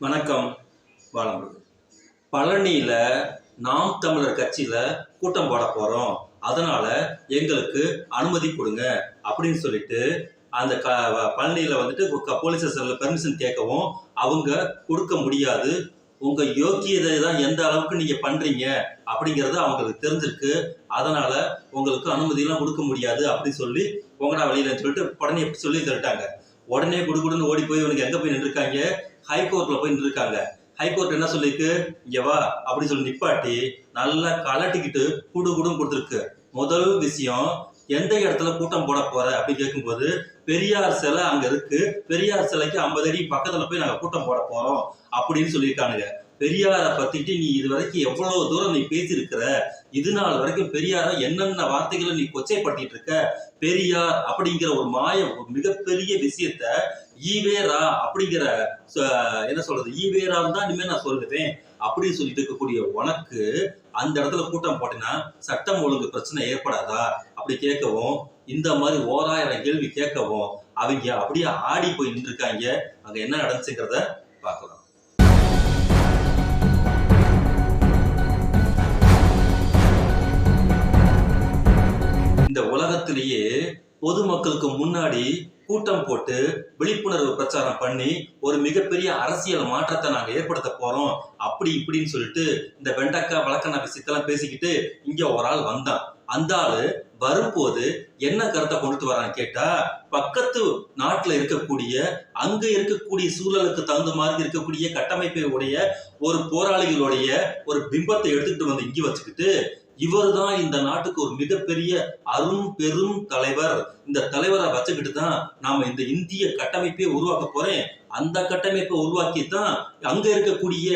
வணக்கம் வாழமுருகன் பழனியில் நாம் தமிழர் கட்சியில் கூட்டம் போட போகிறோம் அதனால் எங்களுக்கு அனுமதி கொடுங்க அப்படின்னு சொல்லிட்டு அந்த க பழனியில் வந்துட்டு க- போலீஸ் ஸ்டேஷனில் பெர்மிஷன் கேட்கவும் அவங்க கொடுக்க முடியாது. உங்க யோக்கியதை தான் எந்த அளவுக்கு நீங்க பண்றீங்க அப்படிங்கறது அவங்களுக்கு தெரிஞ்சிருக்கு. அதனால உங்களுக்கு அனுமதியெல்லாம் கொடுக்க முடியாது அப்படின்னு சொல்லி உங்கடா வெளியில சொல்லிட்டு உடனே சொல்லி சொல்லிட்டாங்க உடனே குடுக்குடுன்னு ஓடி போய் இவனுக்கு எங்க போய் நின்றுருக்காங்க? ஹைகோர்ட்ல போய் நின்றுருக்காங்க. ஹைகோர்ட் என்ன சொல்லிருக்கு? இங்க வா அப்படின்னு சொல்லி நிப்பாட்டி நல்லா கலட்டிக்கிட்டு குடு கூடும் கொடுத்துருக்கு. முதல் விஷயம் எந்த இடத்துல கூட்டம் போட போற? அப்படின்னு கேட்கும்போது பெரியார் சிலை அங்க இருக்கு. பெரியார் சிலைக்கு ஐம்பது அடி பக்கத்துல போய் நாங்க கூட்டம் போட போறோம் அப்படின்னு சொல்லியிருக்கானுங்க. பெரியாரை பத்திட்டு நீ இது வரைக்கும் எவ்வளவு தூரம் நீ பேசியிருக்கிற? இது நாள் வரைக்கும் பெரியார என்னென்ன வார்த்தைகளை நீ கொச்சைப்பட்டு இருக்க பெரியார் அப்படிங்கிற ஒரு மாய ஒரு மிகப்பெரிய விஷயத்த ஈவேரா அப்படிங்கிற ச- என்ன சொல்றது? ஈவேரான்னு தான் இனிமே நான் சொல்லுவேன் அப்படின்னு சொல்லிட்டு இருக்கக்கூடிய உனக்கு அந்த இடத்துல கூட்டம் போட்டேன்னா சட்டம் ஒழுங்கு பிரச்சனை ஏற்படாதா? அப்படி கேட்கவும் இந்த மாதிரி ஓராயிரம் கேள்வி கேட்கவும் அவங்க அப்படியே ஆடி போய் நின்றுருக்காங்க. அங்க என்ன நடந்துச்சுங்கிறத பார்க்கலாம். பொதுமக்களுக்கு முன்னாடி கூட்டம் போட்டு விழிப்புணர்வு பிரச்சாரம் பண்ணி ஒரு மிகப்பெரிய அரசியல் மாற்றத்தை நாங்கள் ஏற்படுத்த போறோம். அப்படி இப்படின்னு சொல்லிட்டு இந்த வெண்டக்காய் வழக்கண்ணா விஷயத்தெல்லாம் பேசிக்கிட்டு இங்க ஒரு ஆள் வந்தான். அந்த ஆளு வரும்போது என்ன கருத்தை கொண்டுட்டு வரான்னு கேட்டா பக்கத்து நாட்டுல இருக்கக்கூடிய அங்க இருக்கக்கூடிய சூழலுக்கு தகுந்த மாதிரி இருக்கக்கூடிய கட்டமைப்பை உடைய ஒரு போராளிகளுடைய ஒரு பிம்பத்தை எடுத்துக்கிட்டு வந்து இங்கே வச்சுக்கிட்டு இவர் தான் இந்த நாட்டுக்கு ஒரு மிகப்பெரிய அரும் பெரும் தலைவர். இந்த தலைவரை வச்சுக்கிட்டு தான் நாம இந்த இந்திய கட்டமைப்பை உருவாக்க போறேன். அந்த கட்டமைப்பை உருவாக்கி தான் அங்க இருக்கக்கூடிய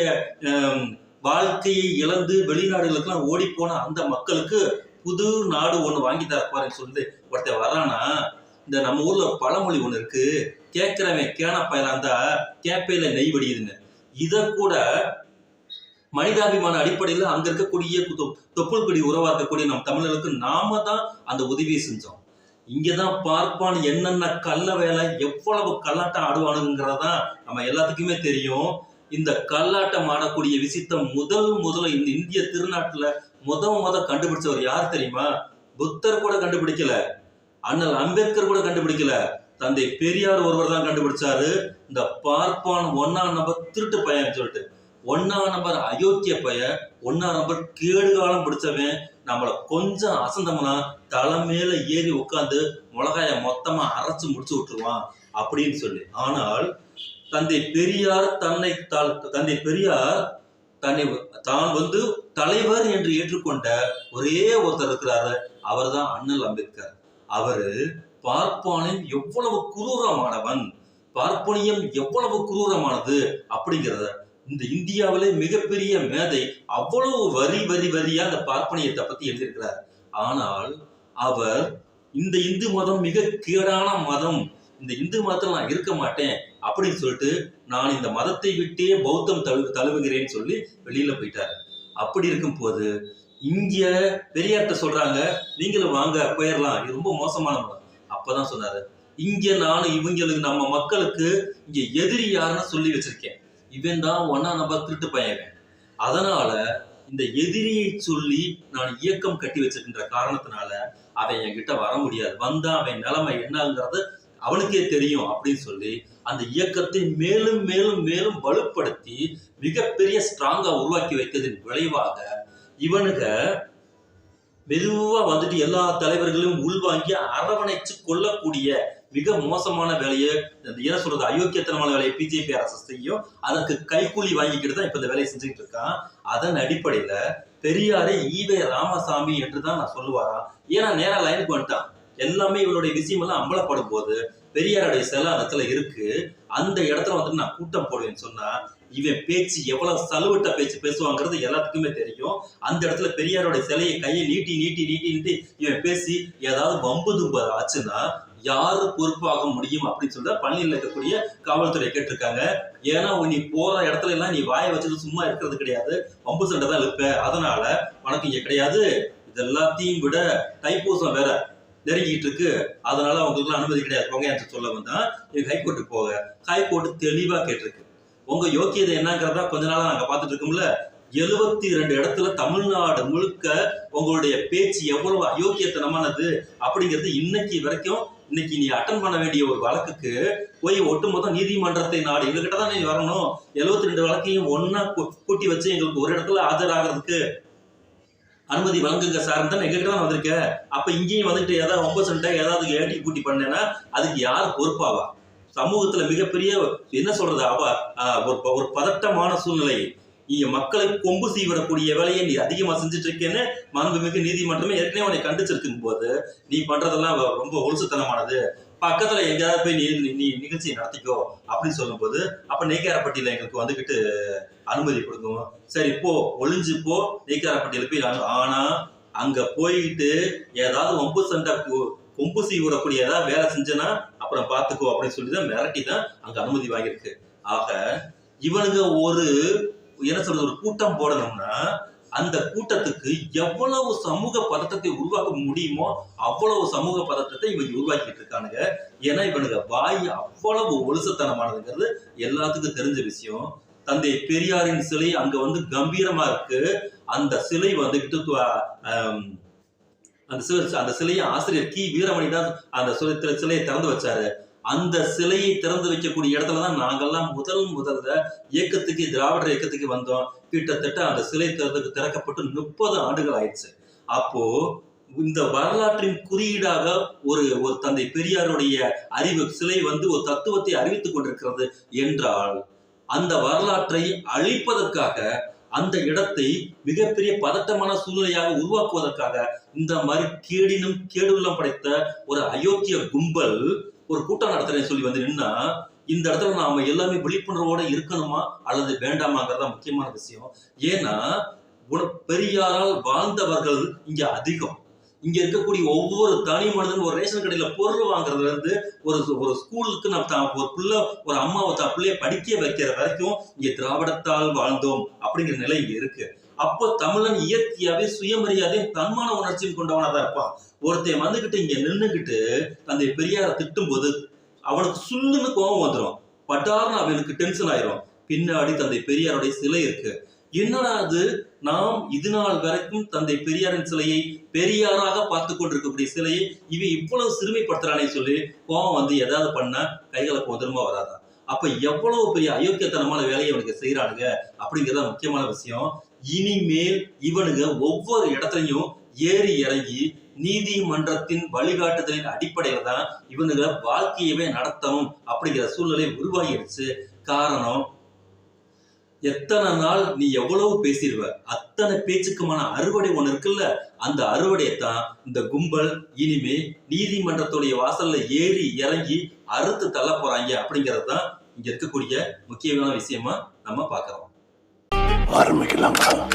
வாழ்க்கையை இழந்து வெளிநாடுகளுக்கெல்லாம் ஓடி போன அந்த மக்களுக்கு புது நாடு ஒன்று வாங்கி தர போறேன்னு சொல்லிட்டு ஒருத்தர் வர்றானா இந்த நம்ம ஊர்ல ஒரு பழமொழி ஒன்று இருக்கு. கேட்கிறவன் கேன பயலாந்தா கேப்பையில நெய் வடியுதுன்னு. இதை கூட மனிதாபிமான அடிப்படையில் அங்க இருக்கக்கூடிய தொ- தொப்புள் கொடி இருக்கக்கூடிய நம் தமிழர்களுக்கு நாம தான் அந்த உதவியை செஞ்சோம். இங்கதான் பார்ப்பான் என்னென்ன கள்ள வேலை எவ்வளவு கல்லாட்டம் ஆடுவானுங்கிறதான் நம்ம எல்லாத்துக்குமே தெரியும். இந்த கல்லாட்டம் ஆடக்கூடிய விஷயத்த முதல் முதல்ல இந்த இந்திய திருநாட்டுல முத முத கண்டுபிடிச்சவர் யார் தெரியுமா? புத்தர் கூட கண்டுபிடிக்கல. அண்ணல் அம்பேத்கர் கூட கண்டுபிடிக்கல. தந்தை பெரியார் ஒருவர் தான் கண்டுபிடிச்சாரு. இந்த பார்ப்பான் ஒன்னா நம்பர் திருட்டு பையன் சொல்லிட்டு. ஒன்னாம் நம்பர் அயோக்கிய பையன் ஒன்னாம் நம்பர் கேடு காலம் பிடிச்சவன் நம்மளை கொஞ்சம் அசந்தம்னா தலை மேல ஏறி உட்காந்து மிளகாய மொத்தமா அரைச்சு முடிச்சு விட்டுருவான் அப்படின்னு சொல்லி. ஆனால் தந்தை பெரியார் தன்னை தந்தை பெரியார் தன்னை தான் வந்து தலைவர் என்று ஏற்றுக்கொண்ட ஒரே ஒருத்தர் இருக்கிறாரு. அவர்தான் அண்ணல் அம்பேத்கர். அவரு பார்ப்பானின் எவ்வளவு குரூரமானவன் பார்ப்பனியம் எவ்வளவு குரூரமானது அப்படிங்கிறத இந்த இந்தியாவிலே மிகப்பெரிய மேதை அவ்வளவு வரி வரி வரியா அந்த பார்ப்பனியத்தை பத்தி எழுதியிருக்கிறார். ஆனால் அவர் இந்த இந்து மதம் மிக கீழான மதம் இந்த இந்து மதத்தில் நான் இருக்க மாட்டேன் அப்படின்னு சொல்லிட்டு நான் இந்த மதத்தை விட்டே பௌத்தம் தழு தழுவுகிறேன்னு சொல்லி வெளியில போயிட்டாரு. அப்படி இருக்கும் போது இங்க பெரியார்கிட்ட சொல்றாங்க நீங்களும் வாங்க போயிடலாம். இது ரொம்ப மோசமான மதம். அப்பதான் சொன்னாரு இங்க நான் இவங்களுக்கு நம்ம மக்களுக்கு இங்க எதிரி யாருன்னு சொல்லி வச்சிருக்கேன். இவன் தான் ஒன்னா நம்பர் திருட்டு பையன் அதனால இந்த எதிரியை சொல்லி நான் இயக்கம் கட்டி வச்சிருக்கின்ற காரணத்தினால அவன் என்கிட்ட வர முடியாது. வந்தா அவன் நிலைமை என்னங்கிறது அவனுக்கே தெரியும் அப்படின்னு சொல்லி அந்த இயக்கத்தை மேலும் மேலும் மேலும் வலுப்படுத்தி மிகப்பெரிய ஸ்ட்ராங்கா உருவாக்கி வைத்ததின் விளைவாக இவனுங்க மெதுவா வந்துட்டு எல்லா தலைவர்களையும் உள்வாங்கி அரவணைச்சு கொள்ளக்கூடிய மிக மோசமான வேலையை இந்த என்ன சொல்றது அயோக்கியத்தனமான வேலையை பிஜேபி அரசு செய்யும் அதற்கு கைக்கூலி வாங்கிக்கிட்டு தான் இப்ப இந்த வேலையை செஞ்சுக்கிட்டு இருக்கான். அதன் அடிப்படையில பெரியாரை ஈவே ராமசாமி என்று தான் நான் சொல்லுவாராம். ஏன்னா நேரா லைனுக்கு வந்துட்டான். எல்லாமே இவனுடைய விஷயம் எல்லாம் அம்பலப்படும் போது பெரியாருடைய சிலை இடத்துல இருக்கு. அந்த இடத்துல வந்துட்டு நான் கூட்டம் போடுவேன்னு சொன்னா இவன் பேச்சு எவ்வளவு சலுவட்ட பேச்சு பேசுவாங்கிறது எல்லாத்துக்குமே தெரியும். அந்த இடத்துல பெரியாரோட சிலையை கையை நீட்டி நீட்டி நீட்டி நீட்டி இவன் பேசி ஏதாவது வம்பு தும்பு ஆச்சுன்னா யாரு பொறுப்பாக முடியும் அப்படின்னு சொல்லிட்டு பள்ளியில் இருக்கக்கூடிய காவல்துறை கேட்டிருக்காங்க. ஏன்னா நீ போற இடத்துல எல்லாம் நீ வாயை வச்சுட்டு சும்மா இருக்கிறது கிடையாது. வம்பு சண்டை தான் இருப்ப அதனால உனக்கு இங்க கிடையாது. இது எல்லாத்தையும் விட தைப்பூசம் வேற நெருங்கிட்டு இருக்கு. அதனால அவங்களுக்கு அனுமதி கிடையாது. போங்க என்று சொல்ல வந்தா. நீங்க ஹைகோர்ட்டுக்கு போக. ஹைகோர்ட் தெளிவா கேட்டிருக்கு. உங்க யோக்கியதை என்னங்கிறதா கொஞ்ச நாளா நாங்க பார்த்துட்டு இருக்கோம்ல. எழுபத்தி ரெண்டு இடத்துல தமிழ்நாடு முழுக்க உங்களுடைய பேச்சு எவ்வளவு அயோக்கியத்தனமானது அப்படிங்கிறது இன்னைக்கு வரைக்கும் இன்னைக்கு நீ அட்டன் பண்ண வேண்டிய ஒரு வழக்குக்கு போய் ஒட்டுமொத்த நீதிமன்றத்தை நாடு எங்ககிட்ட தான் நீ வரணும். எழுபத்தி ரெண்டு வழக்கையும் ஒன்னா கூட்டி வச்சு எங்களுக்கு ஒரு இடத்துல ஆஜராகிறதுக்கு அனுமதி வழங்குங்க சார். தான் எங்ககிட்ட தான் வந்திருக்க? அப்ப இங்கேயும் வந்துட்டு ஏதாவது ஒன்பது சென்ட்டா ஏதாவது ஏட்டி கூட்டி பண்ணேன்னா அதுக்கு யார் பொறுப்பாவா? சமூகத்துல மிகப்பெரிய என்ன சொல்றது? அவ ஒரு ப- ஒரு பதட்டமான சூழ்நிலை நீங்க மக்களை கொம்பு செய்விடக்கூடிய வேலையை நீ அதிகமா செஞ்சுட்டு இருக்கேன்னு மாண்புமிகு நீதிமன்றமே ஏற்கனவே உன்னை கண்டிச்சிருக்கும் போது நீ பண்றதெல்லாம் ரொம்ப ஒழுசுத்தனமானது பக்கத்துல எங்கேயாவது போய் நீ நீ- நிகழ்ச்சியை நடத்திக்கோ அப்படின்னு சொல்லும்போது அப்ப நெய்க்காரப்பட்டியில எங்களுக்கு வந்துகிட்டு அனுமதி கொடுக்கும். சரி போ ஒளிஞ்சு போ நெய்க்காரப்பட்டியில போய் ஆனா அங்க போயிட்டு ஏதாவது ஒம்பு சண்டை கு- கொம்பு விடக்கூடிய ஏதாவது வேலை செஞ்சேன்னா அப்புறம் பாத்துக்கோ அப்படின்னு சொல்லி தான் மிரட்டி தான் அங்க அனுமதி வாங்கியிருக்கு. ஆக இவனுங்க ஒரு என்ன சொல்றது ஒரு கூட்டம் போடணும்னா அந்த கூட்டத்துக்கு எவ்வளவு சமூக பதட்டத்தை உருவாக்க முடியுமோ அவ்வளவு சமூக பதட்டத்தை இவங்க உருவாக்கிட்டு இருக்கானுங்க. ஏன்னா இவனுங்க வாய் அவ்வளவு ஒழுசத்தனமானதுங்கிறது எல்லாத்துக்கும் தெரிஞ்ச விஷயம். தந்தை பெரியாரின் சிலை அங்க வந்து கம்பீரமா இருக்கு. அந்த சிலை வந்துகிட்டு அந்த சிலை அந்த சிலையை ஆசிரியர் கி. வீரமணி தான் அந்த சிலை- சிலையை திறந்து வச்சாரு. அந்த சிலையை திறந்து வைக்கக்கூடிய இடத்துல தான் நாங்கெல்லாம் முதல் முதல்ல இயக்கத்துக்கு திராவிடர் இயக்கத்துக்கு வந்தோம். கிட்டத்தட்ட அந்த சிலை திறந்து திறக்கப்பட்டு முப்பது ஆண்டுகள் ஆயிடுச்சு. அப்போ இந்த வரலாற்றின் குறியீடாக ஒரு ஒரு தந்தை பெரியாருடைய அறிவு சிலை வந்து ஒரு தத்துவத்தை அறிவித்துக் கொண்டிருக்கிறது என்றால் அந்த வரலாற்றை அழிப்பதற்காக அந்த இடத்தை மிகப்பெரிய பதட்டமான சூழ்நிலையாக உருவாக்குவதற்காக இந்த மாதிரி கேடினும் கேடுள்ளம் படைத்த ஒரு அயோக்கிய கும்பல் ஒரு கூட்டம் நடத்துறேன்னு சொல்லி வந்து நின்னா இந்த இடத்துல நாம எல்லாமே விழிப்புணர்வோட இருக்கணுமா? அல்லது வேண்டாமாங்கிறதா முக்கியமான விஷயம். ஏன்னா பெரியாரால் வாழ்ந்தவர்கள் இங்க அதிகம். இங்க இருக்கக்கூடிய ஒவ்வொரு தனி மனிதன் ஒரு ரேஷன் கடையில பொருள் வாங்குறதுல இருந்து ஒரு ஒரு ஸ்கூலுக்கு நம்ம ஒரு பிள்ளை ஒரு அம்மாவை தான் பிள்ளைய படிக்க வைக்கிற வரைக்கும் இங்க திராவிடத்தால் வாழ்ந்தோம் அப்படிங்கிற நிலை இங்க இருக்கு. அப்போ தமிழன் இயற்கையாவே சுயமரியாதையும் தன்மான உணர்ச்சியும் கொண்டவனா தான் இருப்பான். ஒருத்தன் வந்துகிட்டு இங்க நின்னுகிட்டு தந்தை பெரியார திட்டும் போது அவனுக்கு சுல்லுன்னு கோபம் வந்துடும் பட்டார்னு அவனுக்கு டென்ஷன் ஆயிரும். பின்னாடி தந்தை பெரியாருடைய சிலை இருக்கு. என்னடா அது? நாம் இது நாள் வரைக்கும் தந்தை பெரியாரின் சிலையை பெரியாராக பார்த்து கொண்டிருக்கக்கூடிய சிலையை இவன் இவ்வளவு சிறுமைப்படுத்துறானே சொல்லி கோபம் வந்து ஏதாவது பண்ணா கைகளை போதனமா வராதா அப்ப எவ்வளவு பெரிய அயோக்கியத்தனமான வேலையை இவனுக்கு செய்யறானுங்க அப்படிங்கிறத முக்கியமான விஷயம். இனிமேல் இவனுங்க ஒவ்வொரு இடத்துலையும் ஏறி இறங்கி நீதிமன்றத்தின் வழிகாட்டுதலின் அடிப்படையில தான் இவனுங்க வாழ்க்கையவே நடத்தணும் அப்படிங்கிற சூழ்நிலை உருவாகிடுச்சு காரணம் எத்தனை நாள் நீ எவ்வளவு பேசிடுவ அத்தனை பேச்சுக்குமான அறுவடை ஒன்று இருக்குல்ல? அந்த அறுவடையை தான் இந்த கும்பல் இனிமே நீதிமன்றத்துடைய வாசல்ல ஏறி இறங்கி அறுத்து தள்ள போறாங்க அப்படிங்கிறது தான் இங்க இருக்கக்கூடிய முக்கியமான விஷயமா நம்ம பார்க்கிறோம். ஆரம்பிக்கலாங்களா